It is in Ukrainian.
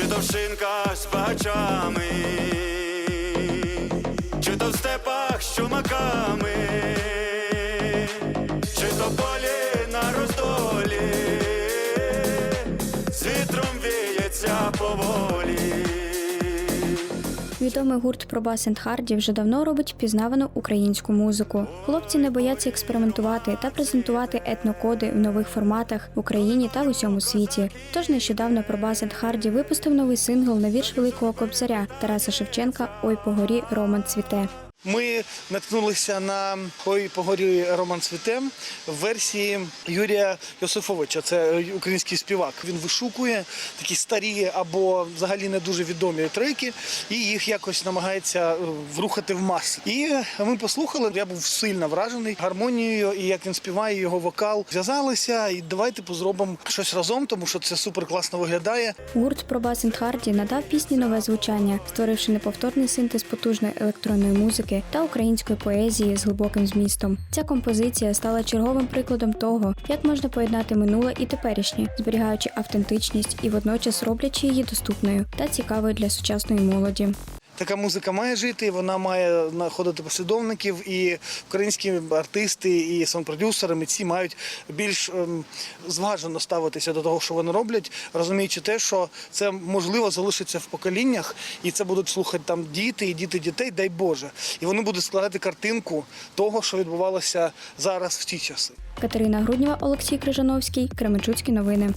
чи то в шинках з багачами, чи то в степах з чумаками, чи то полі на роздолі, з вітром віється поволі. Відомий гурт про бас Харді вже давно робить впізнавану українську музику. Хлопці не бояться експериментувати та презентувати етнокоди в нових форматах в Україні та в усьому світі. Тож нещодавно про бас Харді випустив новий сингл на вірш Великого Кобзаря Тараса Шевченка Ой по горі Роман цвіте. Ми наткнулися на «Ой по Роман Цвіте в версії Юрія Йосифовича. Це український співак. Він вишукує такі старі або взагалі не дуже відомі треки, і їх якось намагається е, врухати в маси. І ми послухали. Я був сильно вражений гармонією і як він співає його вокал. Зв'язалися і давайте позробимо щось разом, тому що це супер класно виглядає. Гурт Пробас енд Харді надав пісні нове звучання, створивши неповторний синтез потужної електронної музики та української поезії з глибоким змістом. Ця композиція стала черговим прикладом того, як можна поєднати минуле і теперішнє, зберігаючи автентичність і водночас роблячи її доступною та цікавою для сучасної молоді. Така музика має жити, вона має знаходити послідовників, і українські артисти і сон-продюсери, митці мають більш ем, зважено ставитися до того, що вони роблять, розуміючи те, що це можливо залишиться в поколіннях, і це будуть слухати там діти і діти дітей, дай Боже. І вони будуть складати картинку того, що відбувалося зараз в ті часи. Катерина Груднєва, Олексій Крижановський, Кременчуцькі новини.